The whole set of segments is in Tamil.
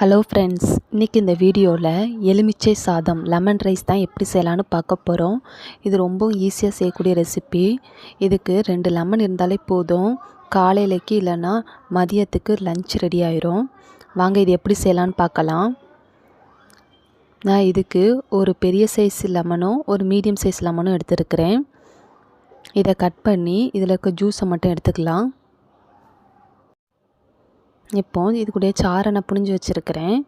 ஹலோ ஃப்ரெண்ட்ஸ் இன்றைக்கி இந்த வீடியோவில் எலுமிச்சை சாதம் லெமன் ரைஸ் தான் எப்படி செய்யலான்னு பார்க்க போகிறோம் இது ரொம்ப ஈஸியாக செய்யக்கூடிய ரெசிபி இதுக்கு ரெண்டு லெமன் இருந்தாலே போதும். காலையிலக்கு இல்லைன்னா மதியத்துக்கு லஞ்ச் ரெடி ஆயிரும். வாங்க இது எப்படி செய்யலான்னு பார்க்கலாம். நான் இதுக்கு ஒரு பெரிய சைஸ் லெமனும் ஒரு மீடியம் சைஸ் லெமனும் எடுத்துருக்கிறேன். இதை கட் பண்ணி இதில் இருக்க ஜூஸை மட்டும் எடுத்துக்கலாம். இப்போ இது கூட சாறை நான் புழிஞ்சு வச்சுருக்கிறேன்.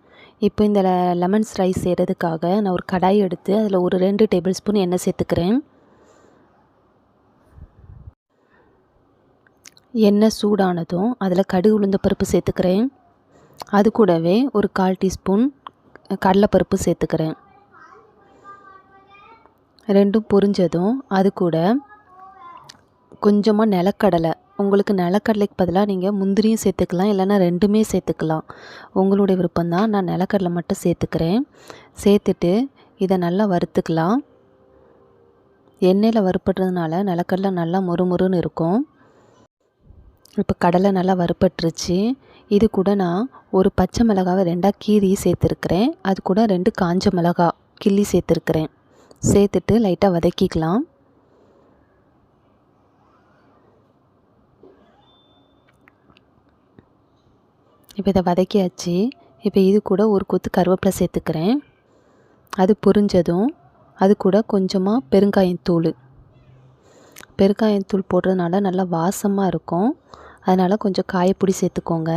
இப்போ இந்த லெமன்ஸ் ரைஸ் செய்கிறதுக்காக நான் ஒரு கடாய் எடுத்து அதில் ஒரு ரெண்டு டேபிள் ஸ்பூன் எண்ணெய் சேர்த்துக்கிறேன். எண்ணெய் சூடானதும் அதில் கடுகு உளுந்த பருப்பு சேர்த்துக்கிறேன். அது கூடவே ஒரு கால் டீஸ்பூன் கடலைப்பருப்பு சேர்த்துக்கிறேன். ரெண்டும் பொரிஞ்சதும் அது கூட கொஞ்சமாக நிலக்கடலை உங்களுக்கு நிலக்கடலைக்கு பதிலாக நீங்கள் முந்திரியும் சேர்த்துக்கலாம் இல்லைன்னா ரெண்டுமே சேர்த்துக்கலாம். உங்களுடைய விருப்பம்தான் நான் நிலக்கடலை மட்டும் சேர்த்துக்கிறேன். சேர்த்துட்டு இதை நல்லா வறுத்துக்கலாம். எண்ணெயில் வறுப்படுறதுனால நிலக்கடலை நல்லா முறுமுறுன்னு இருக்கும். இப்போ கடலை நல்லா வறுப்பட்டுருச்சு இது கூட நான் ஒரு பச்சை மிளகாவை ரெண்டாக கீரி சேர்த்துருக்குறேன். அது கூட ரெண்டு காஞ்ச மிளகா கிள்ளி சேர்த்துருக்கிறேன். சேர்த்துட்டு லைட்டாக வதக்கிக்கலாம். இப்போ இதை வதக்கியாச்சு. இப்போ இது கூட ஒரு கொத்து கருவேப்பிலை சேர்த்துக்கிறேன். அது பொரிஞ்சதும் அது கூட கொஞ்சமாக பெருங்காயத்தூள் பெருங்காயத்தூள் போடுறதுனால நல்லா வாசமாக இருக்கும். அதனால் கொஞ்சம் காயப்பொடி சேர்த்துக்கோங்க.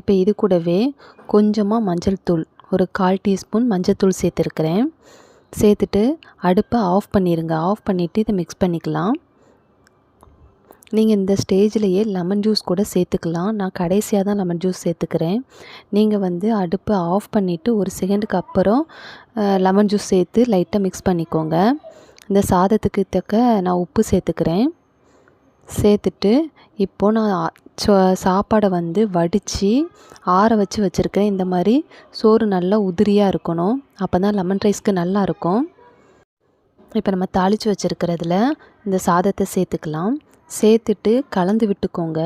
இப்போ இது கூடவே கொஞ்சமாக மஞ்சள் தூள் ஒரு கால் டீஸ்பூன் மஞ்சள் தூள் சேர்த்துருக்குறேன். சேர்த்துட்டு அடுப்பை ஆஃப் பண்ணிடுங்க ஆஃப் பண்ணிவிட்டு இதை மிக்ஸ் பண்ணிக்கலாம். நீங்கள் இந்த ஸ்டேஜ்லேயே லெமன் ஜூஸ் கூட சேர்த்துக்கலாம். நான் கடைசியாக தான் லெமன் ஜூஸ் சேர்த்துக்கிறேன். நீங்கள் வந்து அடுப்பை ஆஃப் பண்ணிவிட்டு ஒரு செகண்டுக்கு அப்புறம் லெமன் ஜூஸ் சேர்த்து லைட்டாக மிக்ஸ் பண்ணிக்கோங்க. இந்த சாதத்துக்கு தக்க நான் உப்பு சேர்த்துக்கிறேன். சேர்த்துட்டு இப்போது நான் சாப்பாடை வந்து வடித்து ஆற வச்சு வச்சுருக்கேன் இந்த மாதிரி சோறு நல்லா உதிரியாக இருக்கணும். அப்போ தான் லெமன் ரைஸ்க்கு நல்லா இருக்கும். இப்போ நம்ம தாளித்து வச்சுருக்கிறதுல இந்த சாதத்தை சேர்த்துக்கலாம். சேர்த்துட்டு கலந்து விட்டுக்கோங்க.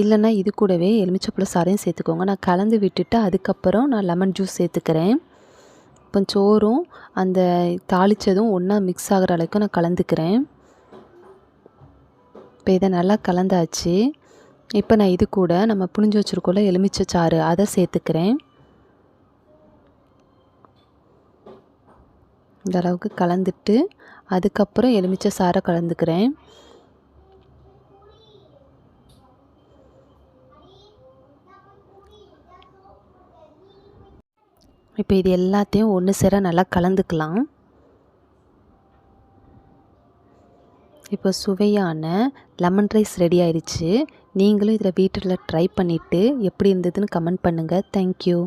இல்லைன்னா இது கூடவே எலுமிச்சப்பழ சாரையும் சேர்த்துக்கோங்க. நான் கலந்து விட்டுட்டு அதுக்கப்புறம் நான் லெமன் ஜூஸ் சேர்த்துக்கிறேன். இப்போ சோறும் அந்த தாளித்ததும் ஒன்றா மிக்ஸ் ஆகிற அளவுக்கு நான் கலந்துக்கிறேன். இப்போ இதை நல்லா கலந்தாச்சு. இப்போ நான் இது கூட நம்ம புழிஞ்சு வச்சுருக்கோம்ல எலுமிச்சை சாறு அதை சேர்த்துக்கிறேன். இந்த அளவுக்கு கலந்துட்டு அதுக்கப்புறம் எலுமிச்சை சாரை கலந்துக்கிறேன். இப்போ இது எல்லாத்தையும் ஒன்று சேர நல்லா கலந்துக்கலாம். இப்போ சுவையான லெமன் ரைஸ் ரெடி ஆயிடுச்சு. நீங்களும் இதில் வீட்டில் ட்ரை பண்ணிவிட்டு எப்படி இருந்ததுன்னு கமெண்ட் பண்ணுங்கள் தேங்க்யூ